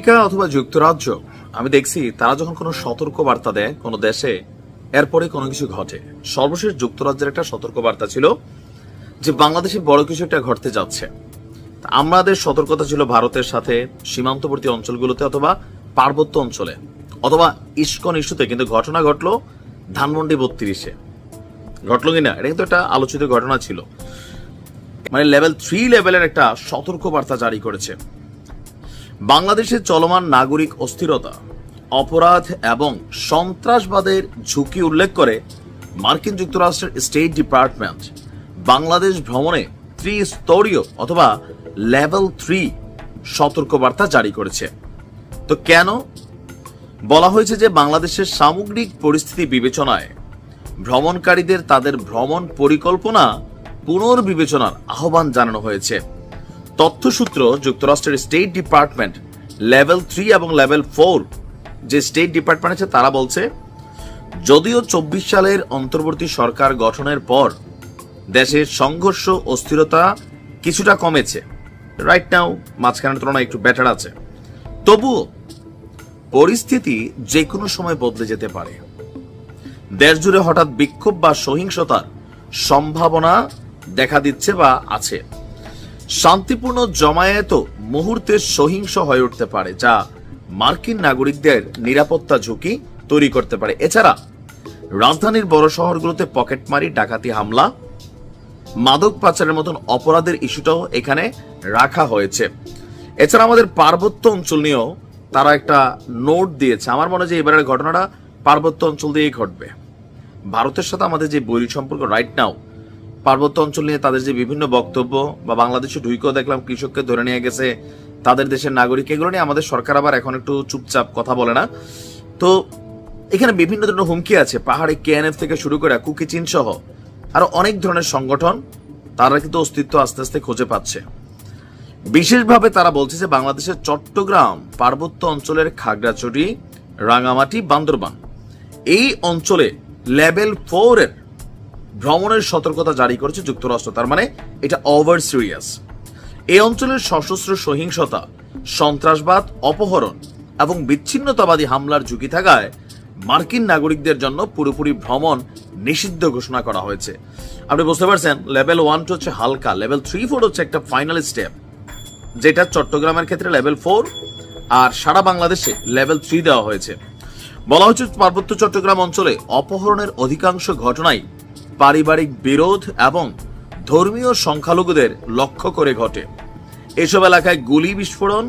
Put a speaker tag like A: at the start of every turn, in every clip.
A: America অথবা যুক্তরাজ্য, আমি দেখছি তারা যখন কোনো সতর্ক বার্তা দেয় কোনো দেশে, এরপরে কোনো কিছু ঘটে। সর্বশেষ যুক্তরাজ্যের একটা সতর্ক বার্তা ছিল যে বাংলাদেশে বড় কিছু একটা ঘটতে যাচ্ছে। আমাদের সতর্কতা ছিল ভারতের সাথে সীমান্তবর্তী অঞ্চলগুলোতে অথবা পার্বত্য অঞ্চলে, অথবা ইস্কন ইস্যুতে, কিন্তু ঘটনা ঘটলো ধানমন্ডি বত্রিশে। ঘটলো কিনা? এটা কিন্তু একটা আলোচিত ঘটনা ছিল। মানে লেভেল থ্রি লেভেলের একটা সতর্ক বার্তা জারি করেছে। বাংলাদেশের চলমান নাগরিক অস্থিরতা, অপরাধ এবং সন্ত্রাসবাদের ঝুঁকি উল্লেখ করে মার্কিন যুক্তরাষ্ট্রের স্টেট ডিপার্টমেন্ট বাংলাদেশ ভ্রমণে ত্রিস্তরীয় অথবা লেভেল থ্রি সতর্কবার্তা জারি করেছে। তো কেন? বলা হয়েছে যে বাংলাদেশের সামগ্রিক পরিস্থিতি বিবেচনায় ভ্রমণকারীদের তাদের ভ্রমণ পরিকল্পনা পুনর্বিবেচনার আহ্বান জানানো হয়েছে। তথ্যসূত্র যুক্তরাষ্ট্রের স্টেট ডিপার্টমেন্ট লেভেল থ্রি এবং লেভেল ফোর যে স্টেট ডিপার্টমেন্ট আছে, তারা বলছে, যদিও চব্বিশ সালের অন্তর্বর্তী সরকার গঠনের পর দেশের সংঘর্ষ অস্থিরতা কিছুটা কমেছে। রাইট নাও মাঝখানের তুলনায় একটু বেটার আছে। তবুও পরিস্থিতি যে কোনো সময় বদলে যেতে পারে। দেশ জুড়ে হঠাৎ বিক্ষোভ বা সহিংসতার সম্ভাবনা দেখা দিচ্ছে বা আছে। শান্তিপূর্ণ জমায়েত মুহূর্তে সহিংস হয়ে উঠতে পারে, যা মার্কিন নাগরিকদের নিরাপত্তা ঝুঁকি তৈরি করতে পারে। এছাড়া, রাজধানীর বড় শহরগুলোতে পকেটমারি, ডাকাতি হামলা, মাদক পাচারের মতন অপরাধের ইস্যুটাও এখানে রাখা হয়েছে। এছাড়া আমাদের পার্বত্য অঞ্চল নিয়েও তারা একটা নোট দিয়েছে। আমার মনে হয় যে এবারের ঘটনাটা পার্বত্য অঞ্চল দিয়েই ঘটবে। ভারতের সাথে আমাদের যে বৈরী সম্পর্ক রাইট নাও পার্বত্য অঞ্চল নিয়ে তাদের যে বিভিন্ন বক্তব্য বা বাংলাদেশে ঢুইকেও দেখলাম কৃষককে ধরে নিয়ে গেছে তাদের দেশের নাগরিক, এগুলো নিয়ে আমাদের সরকার আবার এখন একটু চুপচাপ কথা বলে না। তো এখানে বিভিন্ন ধরনের হুমকি আছে, পাহাড়ে কেএনএফ থেকে শুরু করে কুকি চীন সহ আরও অনেক ধরনের সংগঠন তারা কিন্তু অস্তিত্ব আস্তে আস্তে খুঁজে পাচ্ছে। বিশেষভাবে তারা বলছে যে বাংলাদেশের চট্টগ্রাম পার্বত্য অঞ্চলের খাগড়াছড়ি, রাঙামাটি, বান্দরবান এই অঞ্চলে লেভেল ফোর এর ভ্রমণের সতর্কতা জারি করেছে যুক্তরাষ্ট্র, তার মানে এটা ওভার সিরিয়াস এই অঞ্চলের সশস্ত্র সহিংসতা, সন্ত্রাসবাদ, অপহরণ এবং বিচ্ছিন্নতাবাদী হামলার ঝুঁকি থাকায় মার্কিন নাগরিকদের জন্য পুরোপুরি ভ্রমণ নিষিদ্ধ ঘোষণা করা হয়েছে। আপনি বুঝতে পারছেন, লেভেল ওয়ান হচ্ছে হালকা, লেভেল থ্রি ফোর হচ্ছে একটা ফাইনাল স্টেপ যেটা চট্টগ্রামের ক্ষেত্রে লেভেল ফোর আর সারা বাংলাদেশে লেভেল থ্রি দেওয়া হয়েছে। বলা হচ্ছে পার্বত্য চট্টগ্রাম অঞ্চলে অপহরণের অধিকাংশ ঘটনাই পারিবারিক বিরোধ এবং ধর্মীয় সংখ্যালঘুদের লক্ষ্য করে ঘটে। এসব এলাকায় গুলি বিস্ফোরণ,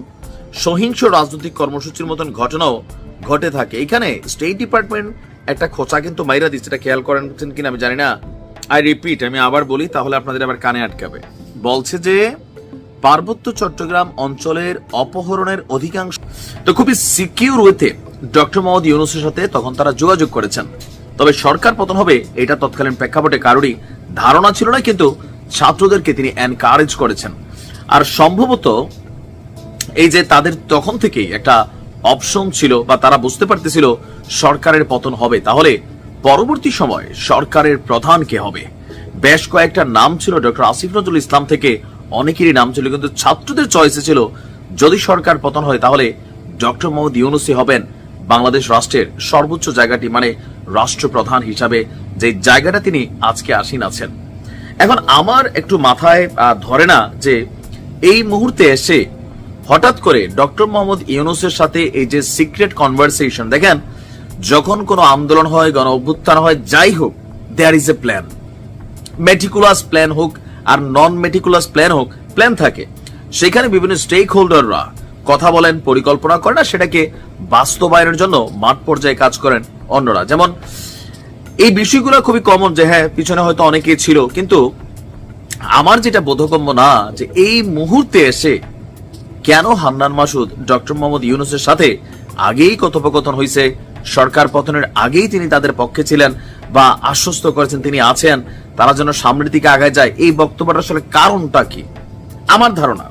A: সহিংস রাজনৈতিক কর্মসূচির মতন ঘটনাও ঘটে থাকে। এখানে স্টেট ডিপার্টমেন্ট একটা খোঁচা কিন্তু মাইরা দিচ্ছে এটা খেয়াল করেন কিনা আমি জানি না। আই রিপিট আমি আবার বলি, তাহলে আপনাদের আবার কানে আটকাবে। বলছে যে, পার্বত্য চট্টগ্রাম অঞ্চলের অপহরণের অধিকাংশ তো খুবই সিকিউর ওয়েতে ডক্টর মোহাম্মদ ইউনুসের সাথে তখন তারা যোগাযোগ করেছেন। তবে সরকার পতন হবে, এটা তৎকালীন প্রেক্ষাপটে কারোরই ধারণা ছিল না, কিন্তু ছাত্রদেরকে তিনি এনকারেজ করেছেন। আর সম্ভবত এই যে তাদের তখন থেকেই একটা অপশন ছিল বা তারা বুঝতে পারতেছিল সরকারের পতন হবে, তাহলে পরবর্তী সময় সরকারের প্রধান কে হবে? বেশ কয়েকটা নাম ছিল ডক্টর আসিফ নজরুল ইসলাম থেকে অনেকেরই নাম ছিল, কিন্তু ছাত্রদের চয়েসে ছিল, যদি সরকার পতন হয়, তাহলে ডক্টর মোহাম্মদ ইউনুসি হবেন। বাংলাদেশ রাষ্ট্রের সর্বোচ্চ জায়গাটি মানে রাষ্ট্রপ্রধান হিসাবে যে জায়গাটা তিনি আজকে আসীন আছেন। এখন আমার একটু মাথায় ধরে না যে এই মুহূর্তে এসে হঠাৎ করে ডক্টর মোহাম্মদ ইউনুসের সাথে এই যে সিক্রেট কনভারসেশন দেখেন, যখন কোনো আন্দোলন হয়, গণ অভ্যুত্থান হয়, যাই হোক there is a plan meticulous plan হোক আর নন মেটিকুলাস প্ল্যান হোক প্ল্যান থাকে। সেখানে বিভিন্ন স্টেক হোল্ডাররা কথা বলেন, পরিকল্পনা করেন আর সেটাকে বাস্তবায়নের জন্য মাঠ পর্যায়ে কাজ করেন অন্যরা। যেমন এই বিষয়গুলো খুবই কমন যে হ্যাঁ পিছনে হয়তো অনেকেই ছিল, কিন্তু আমার যেটা বোধগম্য না যে এই মুহূর্তে এসে কেন হান্নান মাসুদ, ডক্টর মোহাম্মদ ইউনুসের সাথে আগেই কথোপকথন হয়েছে সরকার পতনের আগেই তিনি তাদের পক্ষে ছিলেন বা আশ্বস্ত করেছেন তিনি আছেন, তারা যেন সামনের দিকে আগায় যায়, এই বক্তব্যটা আসলে কারণটা কি? আমার ধারণা।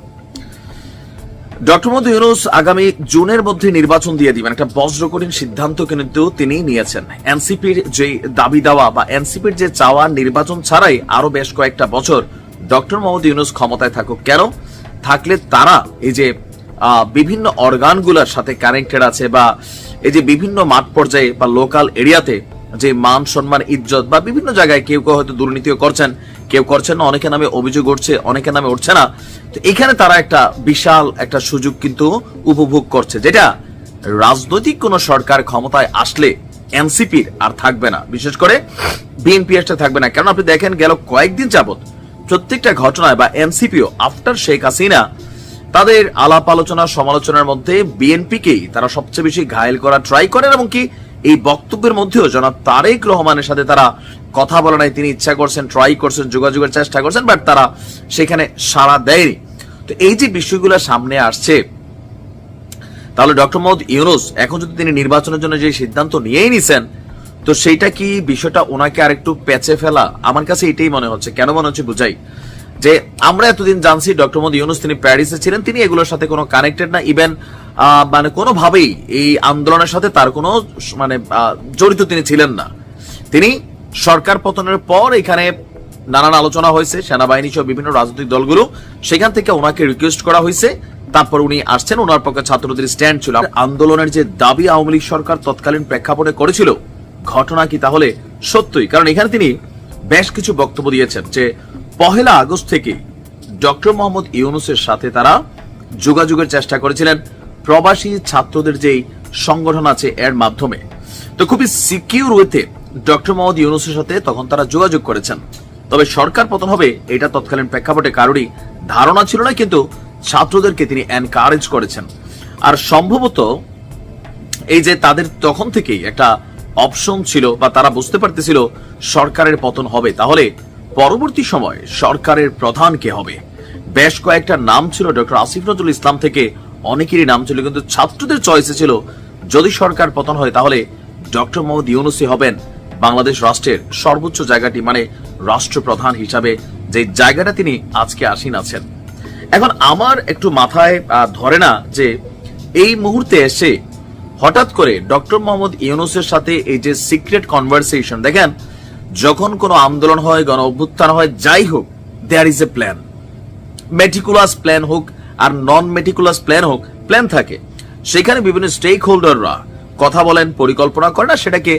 A: ডক্টর মোহাম্মদ ইউনুস আগামী জুনের মধ্যে নির্বাচন দিয়ে দিবেন। একটা বজ্রকঠিন সিদ্ধান্ত কিন্তু তিনি নিয়েছেন। এনসিপির যে দাবি দেওয়া বা এনসিপির যে চাওয়া নির্বাচন ছাড়াই আরও বেশ কয়েকটা বছর ডক্টর মোহাম্মদ ইউনুস ক্ষমতায় থাকুক। কেন? থাকলে তারা এই যে বিভিন্ন অর্গানগুলোর সাথে কানেক্টেড আছে বা এই যে বিভিন্ন মাঠ পর্যায়ে বা লোকাল এরিয়াতে যে মান, সম্মান, ইজ্জত বা বিভিন্ন জায়গায় কেউ কেউ হয়তো দুর্নীতিও করছেন, কেউ করছেন না, অনেকের নামে অভিযোগ উঠছে, অনেকের নামে উঠছে না। তো এখানে তারা একটা বিশাল একটা সুযোগ কিন্তু উপভোগ করছে, যেটা রাজনৈতিক কোন সরকার ক্ষমতায় আসলে এনসিপির আর থাকবে না। বিশেষ করে বিএনপি একটা থাকবে না। কারণ আপনি দেখেন গেল কয়েকদিন যাবত প্রত্যেকটা ঘটনায় বা এনসিপিও আফটার শেখ হাসিনা তাদের আলাপ আলোচনা সমালোচনার মধ্যে বিএনপিকেই তারা সবচেয়ে বেশি ঘায়েল করা ট্রাই করেন এবং কি এই বক্তব্যের মধ্যেও জনাব তারেক রহমানের সাথে তারা কথা বলা নাই। তিনি ইচ্ছা করছেন ট্রাই করছেন, যোগাযোগের চেষ্টা করছেন বাট তারা সেখানে সাড়া দেয়নি। তো এই যে বিষয়গুলো সামনে আসছে, তাহলে ডক্টর মোহাম্মদ ইউনুস এখন যদি তিনি নির্বাচনের জন্য যে সিদ্ধান্ত নিয়েই নিছেন, তো সেইটা কি বিষয়টা ওনাকে আরেকটু পেঁচে ফেলা? আমার কাছে এটাই মনে হচ্ছে। কেন মনে হচ্ছে বুঝাই? যে আমরা এতদিন জানছি ডক্টর মোহাম্মদ ইউনুস তিনি প্যারিসে ছিলেন, তিনি এগুলোর সাথে কোনো কানেক্টেড না। ইভেন মানে কোনোভাবেই এই আন্দোলনের সাথে তার কোনো মানে জড়িত তিনি ছিলেন না। তিনি সরকার পতনের পর এখানে নানান আলোচনা হয়েছে, সেনাবাহিনী সহ বিভিন্ন রাজনৈতিক দলগুলো। সেখান থেকে ওনাকে রিকোয়েস্ট করা হয়েছে। তারপর উনি আসছেন, ওনার পক্ষে ছাত্রদের স্ট্যান্ড ছিল। আন্দোলনের যে দাবি আওয়ামী লীগ সরকার তৎকালীন প্রেক্ষাপটে করেছিল, ঘটনা কি তাহলে সত্যই? কারণ এখানে তিনি বেশ কিছু বক্তব্য দিয়েছেন যে, পহেলা আগস্ট থেকে ডক্টর মোহাম্মদ ইউনুসের সাথে তারা যোগাযোগের চেষ্টা করেছিলেন। প্রবাসী ছাত্রদের যেই সংগঠন আছে এর মাধ্যমে। তো খুবই সিকিউর ওয়েতে ডক্টর মোহাম্মদ ইউনুসের সাথে তখন তারা যোগাযোগ করেছেন। তবে সরকার পতন হবে, এটা তৎকালীন প্রেক্ষাপটে কারোরই ধারণা ছিল না, কিন্তু ছাত্রদেরকে তিনি এনকারেজ করেছেন। আর সম্ভবত এই যে তাদের তখন থেকেই একটা অপশন ছিল বা তারা বুঝতে পারতেছিল সরকারের পতন হবে, তাহলে পরবর্তী সময় সরকারের প্রধান কে হবে? বেশ কয়েকটা নাম ছিল ডক্টর আসিফ নজরুল ইসলাম থেকে অনেকেরই নাম ছিল, কিন্তু ছাত্রদের চয়েসে ছিল, যদি সরকার পতন হয় তাহলে ডক্টর মোহাম্মদ ইউনুসি হবেন বাংলাদেশ রাষ্ট্রের সর্বোচ্চ জায়গাটি মানে রাষ্ট্রপ্রধান হিসাবে যে জায়গাটা তিনি আজকে আসীন আছেন। এখন আমার একটু মাথায় ধরে না যে এই মুহূর্তে এসে হঠাৎ করে ডক্টর মোহাম্মদ ইউনুসের সাথে এই যে সিক্রেট কনভারসেশন দেখেন, যখন কোনো আন্দোলন হয়, গণ অভ্যুত্থান হয়, যাই হোক there is a plan meticulous plan হোক আর নন মেটিকুলাস প্ল্যান হোক প্ল্যান থাকে। সেখানে বিভিন্ন স্টেক হোল্ডাররা কথা বলেন, পরিকল্পনা করেন আর সেটাকে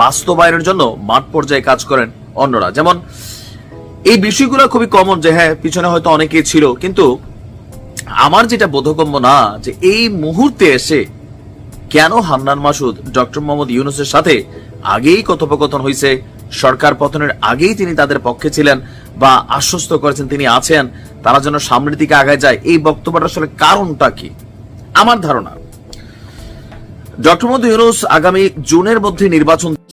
A: বাস্তবায়নের জন্য মাঠ পর্যায়ে কাজ করেন অন্যরা। যেমন, এই বিষয়গুলো খুবই কমন যে হ্যাঁ পিছনে হয়তো অনেকেই ছিল, কিন্তু আমার যেটা বোধগম্য না যে এই মুহূর্তে এসে কেন হান্নান মাসুদ, ডক্টর মোহাম্মদ ইউনুসের সাথে আগেই কথোপকথন হয়েছে সরকার পতনের আগেই তিনি তাদের পক্ষে ছিলেন বা আশ্বস্ত করেছেন তিনি আছেন। তারা যেন সামনের দিকে আগায় যায়, এই বক্তব্যটা আসলে কারণটা কি? আমার ধারণা। ডক্টর মোহাম্মদ ইউনুস আগামী জুনের মধ্যে নির্বাচন